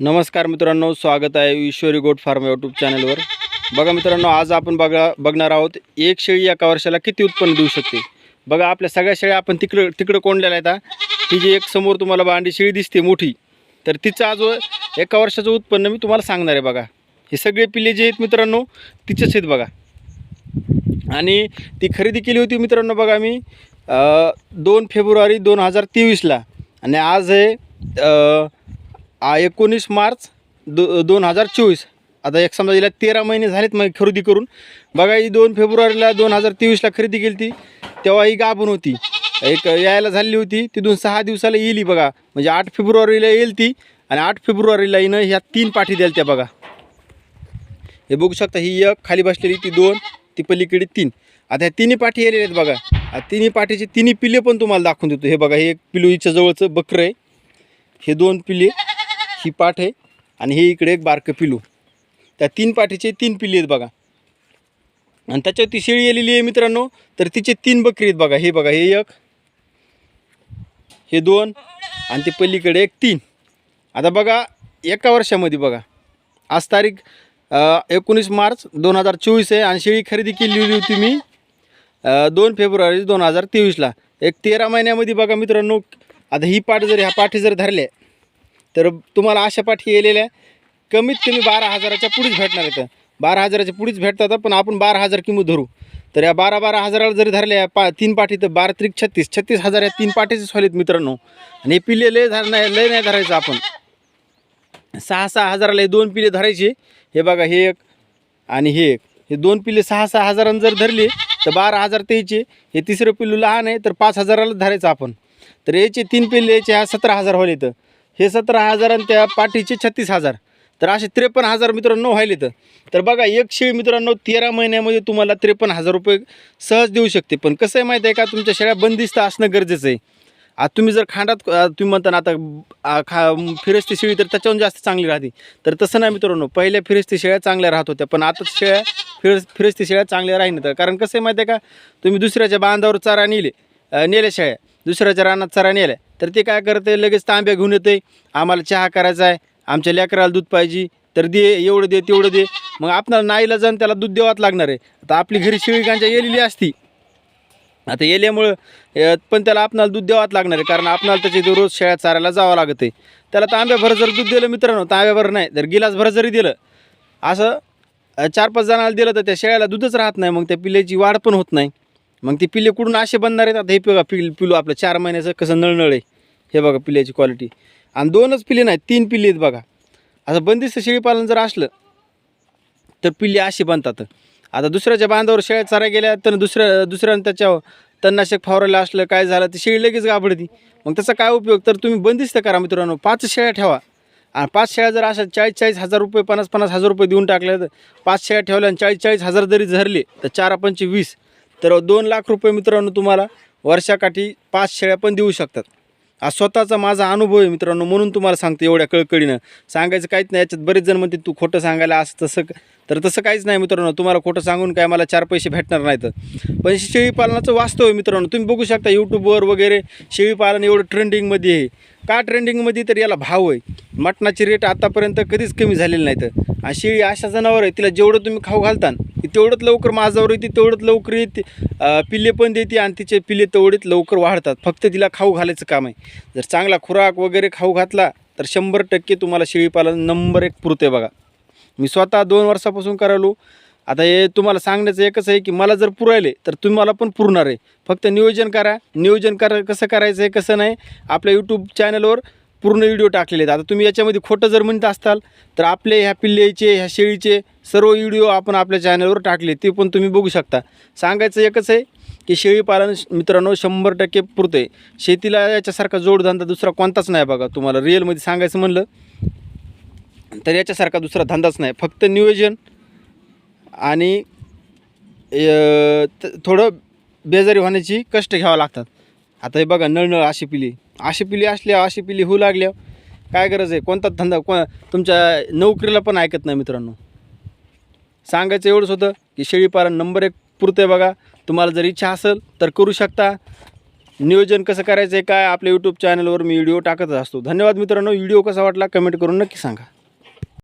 नमस्कार मित्रांनो स्वागत आहे ईश्वरी गोट फार्म यूट्यूब चॅनलवर. बघा मित्रांनो आज आपण बघा बघणार आहोत एक शेळी एका वर्षाला किती उत्पन्न देऊ शकते? बघा आपल्या सगळ्या शेळ्या आपण तिकडं तिकडं कोंडलेल्या आहेत ही. जी एक समोर तुम्हाला बांडी शेळी दिसते मोठी तर तिचं आज एका वर्षाचं उत्पन्न मी तुम्हाला सांगणार आहे बघा. हे सगळे पिल्ले जे आहेत मित्रांनो तिचेच आहेत बघा. आणि ती खरेदी केली होती मित्रांनो बघा मी दोन फेब्रुवारी दोन हजार तेवीसला. आणि आज आहे एकोणीस मार्च दो दोन हजार चोवीस. आता एक समजा हिला तेरा महिने झालेत मग खरेदी करून. बघा ही दोन फेब्रुवारीला दोन हजार तेवीसला खरेदी केली ती. तेव्हा ही गाभण होती. एक यायला झालेली होती. तिथून सहा दिवसाला येईल बघा. म्हणजे आठ फेब्रुवारीला येईल ती आणि आठ फेब्रुवारीला हिनं ह्या तीन पाठी द्याल त्या बघा. हे बघू शकता ही एक खाली बसलेली ती दोन ती पलीकडे तीन. आता ह्या तिन्ही पाठी आलेल्या आहेत बघा. तिन्ही पाठीचे तिन्ही पिल्ले पण तुम्हाला दाखवून देतो. हे बघा हे एक पिलू हिच्या जवळचं बकरं आहे. हे दोन पिल्ले. ही पाठ आहे आणि हे इकडे एक बारकं पिलू. त्या तीन पाठीचे तीन पिल्ले आहेत बघा. आणि त्याच्यात ती शेळी आलेली आहे मित्रांनो तर तिचे तीन बकरी आहेत बघा. हे बघा हे एक हे दोन आणि ते पलीकडे एक तीन. आता बघा एका वर्षामध्ये बघा. आज तारीख एकोणीस मार्च दोन हजार चोवीस आहे आणि शेळी खरेदी केलेली होती मी दोन फेब्रुवारी दोन हजार तेवीसला. एक तेरा महिन्यामध्ये बघा मित्रांनो आता ही पाठ जर ह्या पाठी जर धरल्या तर तुम्हाला अशा पाठी येलेल्या कमीत कमी बारा हजाराच्या पुढेच भेटणार आहेत. बारा हजाराच्या पुढेच भेटतात पण आपण बारा हजार किंमत धरू. तर या बारा बारा हजाराला जरी धरल्या पा तीन पाठी तर बारा त्रिक छत्तीस. छत्तीस हजार या तीन पाठीचेच व्हालेत मित्रांनो. आणि हे पिल्ले लय धर नाही लय नाही धरायचं आपण. सहा सहा हजाराला हे दोन पिले धरायचे. हे बघा हे एक आणि हे एक. हे दोन पिले सहा सहा हजारानं जर धरले तर बारा हजार त्याचे हे तिसरं पिल्लू लहान आहे तर पाच हजाराला धरायचं आपण. तर याचे तीन पिल्ले याचे हा सतरा हजार व्हायला येतं हे सतरा हजार आणि त्या पाठीचे छत्तीस हजार. तर असे त्रेपन्न हजार मित्रांनो व्हायले तर बघा एक शेळी मित्रांनो तेरा महिन्यामध्ये तुम्हाला त्रेपन्न हजार रुपये सहज देऊ शकते. पण कसं आहे माहीत आहे का? तुमच्या शेळ्या बंदिस्त असणं गरजेचं आहे. आता तुम्ही जर खांडात तुम्ही म्हणता ना आता खा फिरस्ती शेळी तर त्याच्याहून जास्त चांगली राहते. तर तसं नाही मित्रांनो पहिल्या फिरस्ती शेळ्या चांगल्या राहत होत्या. पण आता शेळ्या फिर फिरस्ती शेळ्या चांगल्या राही तर कारण कसं आहे माहिती आहे का? तुम्ही दुसऱ्याच्या बांधावर चारा नेले नेल्या शेळ्या. दुसऱ्याच्या रानात चारा नेल्या तर ते काय करते लगेच तांब्या घेऊन येते आम्हाला चहा करायचा आहे. आमच्या लेकराला दूध पाहिजे. तर दे एवढं दे तेवढं दे. मग आपल्याला नाईला जाऊन त्याला दूध द्यावाच लागणार आहे. आता आपली घरी शिविकांच्या येलेली असती. आता येल्यामुळं पण त्याला आपणाला दूध द्यावाच लागणार आहे. कारण आपणाला त्याची दररोज रोज शेळ्या चारायला जावं लागत आहे त्याला तांब्याभर जर दूध दिलं मित्रांनो तांब्याभर नाही जर गिलासभर जरी दिलं असं चार पाच जणांना दिलं तर त्या शेळ्याला दूधच राहत नाही. मग त्या पिल्याची वाढ पण होत नाही. मग ते पिल्ले कुठून असे बनणार आहेत? आता हे बघा पिल पिलू आपलं चार महिन्याचं कसं नळनळ आहे. हे बघा पिल्ल्याची क्वालिटी आणि दोनच पिल्ले नाही तीन पिल्ले आहेत बघा. असं बंदिस्त शेळीपालन जर असलं तर पिल्ले अशी बनतात. आता दुसऱ्याच्या बांधावर शेळ्या चारा गेल्या तर दुसऱ्या दुसऱ्यानं त्याच्या तणनाशक फवारायला असलं काय झालं ते शेळी लगेच गाबडती मग त्याचा काय उपयोग? तर तुम्ही बंदिस्त करा मित्रांनो पाच शेळ्या ठेवा. आणि पाच शेळ्या जर अशा चाळीस चाळीस हजार रुपये पन्नास पन्नास हजार रुपये देऊन टाकले तर पाच शेळ्या ठेवल्या आणि चाळीस चाळीस हजार जरी झरले तर चार पंचे वीस तर दोन लाख रुपये मित्रांनो तुम्हाला वर्षाकाठी पाच शेळ्या पण देऊ शकतात. हा स्वतःचा माझा अनुभव आहे मित्रांनो म्हणून तुम्हाला सांगतो एवढ्या कळकळीनं. सांगायचं काहीच नाही याच्यात बरेच जण म्हणते तू खोटं सांगायला असं तसं तर तसं काहीच नाही मित्रांनो. तुम्हाला खोटं सांगून काय मला चार पैसे भेटणार नाहीत. पण शेळीपालनाचं वास्तव आहे मित्रांनो. तुम्ही बघू शकता यूट्यूबवर वगैरे शेळीपालन एवढं ट्रेंडिंगमध्ये आहे. का ट्रेंडिंगमध्ये तर याला भाव आहे. मटणाची रेट आतापर्यंत कधीच कमी झालेली नाहीत. आणि शेळी अशा जनावर आहे तिला जेवढं तुम्ही खाऊ घालता ती तेवढंच लवकर माझावर येते तेवढंच लवकर येते पिल्ले पण देते आणि तिचे पिल्ले तेवढेच लवकर वाढतात. फक्त तिला खाऊ घालायचं काम आहे. जर चांगला खुराक वगैरे खाऊ घातला तर शंभर टक्के तुम्हाला शेळीपालन नंबर एक पुरते बघा. मी स्वतः दोन वर्षापासून करायलो. आता हे तुम्हाला सांगण्याचं एकच आहे की मला जर पुरायले तर तुम्हाला पण पुरणार आहे. फक्त नियोजन करा. नियोजन करा कसं करायचं आहे कसं नाही आपल्या यूट्यूब चॅनलवर पूर्ण व्हिडिओ टाकलेले आहेत. आता तुम्ही याच्यामध्ये खोटं जर म्हणत असताल तर आपले ह्या पिल्लेचे ह्या शेळीचे सर्व व्हिडिओ आपण आपल्या चॅनलवर टाकले ते पण तुम्ही बघू शकता. सांगायचं एकच आहे की शेळीपालन मित्रांनो शंभर टक्के पुरते शेतीला याच्यासारखा जोडधंदा दुसरा कोणताच नाही बघा. तुम्हाला रिअलमध्ये सांगायचं म्हणलं तर याच्यासारखा दुसरा धंदाच नाही. फक्त नियोजन आणि त- थोडं बेजारी होण्याची कष्ट घ्यावं लागतात. आता हे बघा नळनळ अशी पिली. अशी पिली असल्या अशी पिली होऊ लागल्या काय गरज आहे? कोणताच धंदा को तुमच्या नोकरीला पण ऐकत नाही मित्रांनो. सांगायचं एवढंच होतं की शेळीपालन नंबर एक पुरतं आहे बघा. तुम्हाला जर इच्छा असेल तर करू शकता. नियोजन कसं करायचं आहे काय? आपल्या यूट्यूब चॅनलवर मी व्हिडिओ टाकत असतो. धन्यवाद मित्रांनो. व्हिडिओ कसा वाटला कमेंट करून नक्की सांगा.